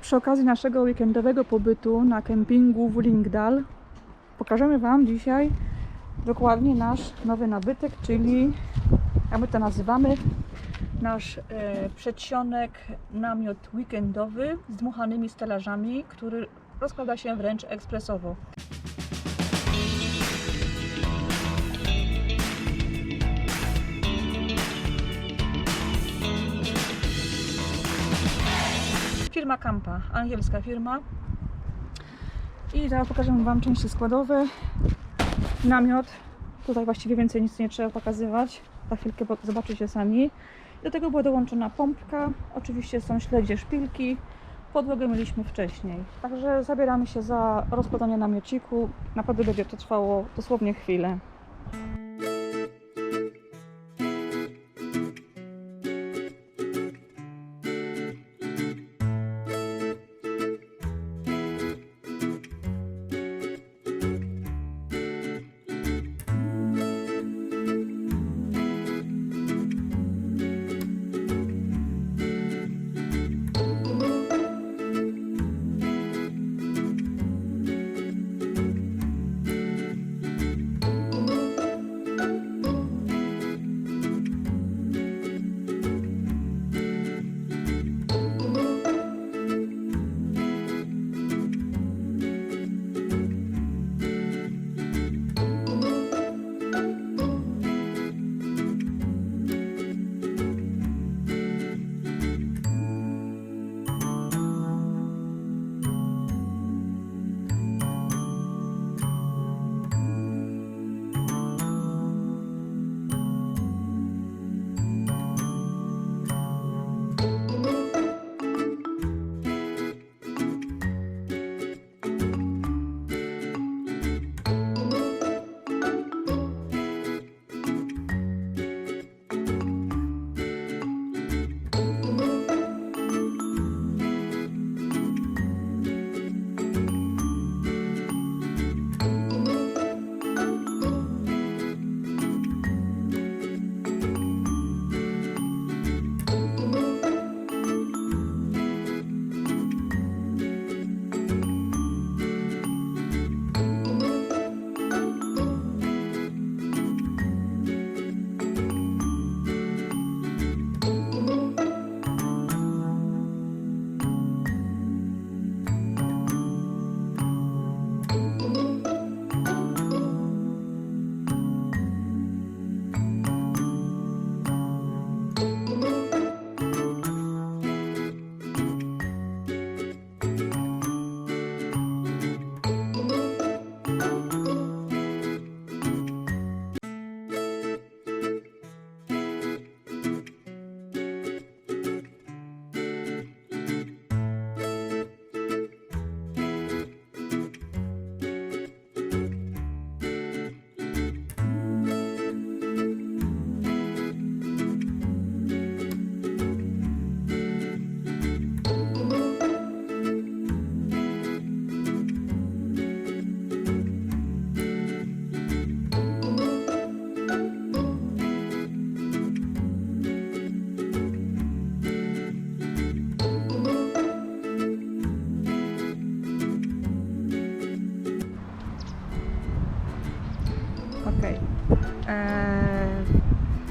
Przy okazji naszego weekendowego pobytu na kempingu w Lingdal pokażemy Wam dzisiaj dokładnie nasz nowy nabytek, czyli jak my to nazywamy, nasz e, przedsionek, namiot weekendowy z dmuchanymi stelażami, który rozkłada się wręcz ekspresowo. Firma Kampa, angielska firma. I teraz pokażę Wam części składowe. Namiot. Tutaj właściwie więcej nic nie trzeba pokazywać. Za chwilkę zobaczycie sami. Do tego była dołączona pompka. Oczywiście są śledzie szpilki. Podłogę mieliśmy wcześniej. Także zabieramy się za rozkładanie namiociku. Naprawdę będzie to trwało dosłownie chwilę.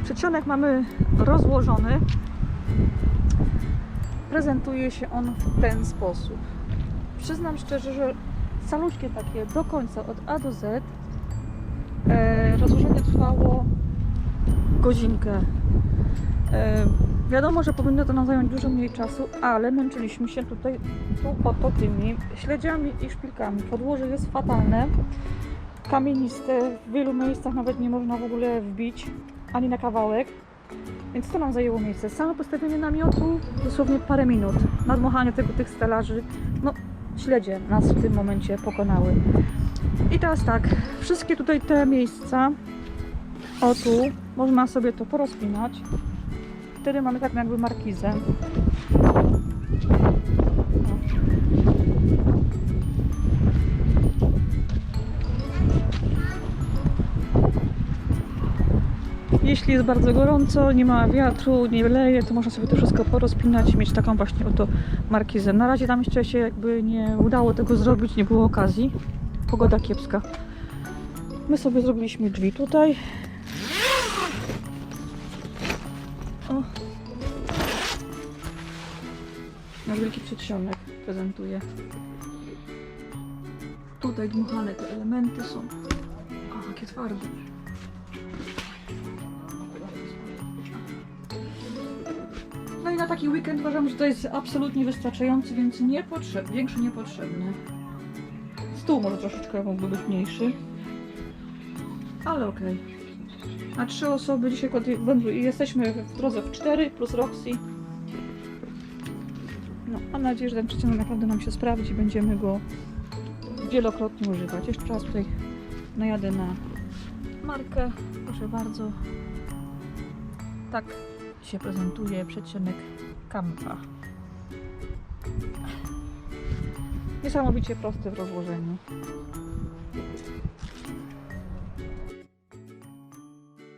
Przedsionek mamy rozłożony. Prezentuje się on w ten sposób. Przyznam szczerze, że caluśkie takie do końca, od A do Z. E, rozłożenie trwało godzinkę. E, wiadomo, że powinno to nam zająć dużo mniej czasu, ale męczyliśmy się tutaj tu oto tymi śledziami i szpilkami. Podłoże jest fatalne kamieniste, w wielu miejscach nawet nie można w ogóle wbić ani na kawałek, więc to nam zajęło miejsce. Samo postawienie namiotu dosłownie parę minut, nadmuchanie tego, tych stelaży, no śledzie nas w tym momencie pokonały. I teraz tak, wszystkie tutaj te miejsca, o tu, można sobie to porozpinać. Wtedy mamy tak jakby markizę. Jeśli jest bardzo gorąco, nie ma wiatru, nie leje, to można sobie to wszystko porozpinać i mieć taką właśnie oto markizę. Na razie tam jeszcze się jakby nie udało tego zrobić, nie było okazji. Pogoda kiepska. My sobie zrobiliśmy drzwi tutaj. O. Na wielki przedsionek prezentuje. Tutaj dmuchane te elementy są. O, jakie twarde. Taki weekend uważam, że to jest absolutnie wystarczający, więc niepotrzebny, większy niepotrzebny. Stół może troszeczkę mógłby być mniejszy. Ale okej. Na trzy osoby dzisiaj jesteśmy w drodze w cztery plus Roxy. No, mam nadzieję, że ten przeciąg naprawdę nam się sprawdzi. Będziemy go wielokrotnie używać. Jeszcze raz tutaj najadę na markę. Proszę bardzo. Tak się prezentuje przedsionek Kampa. Niesamowicie prosty w rozłożeniu.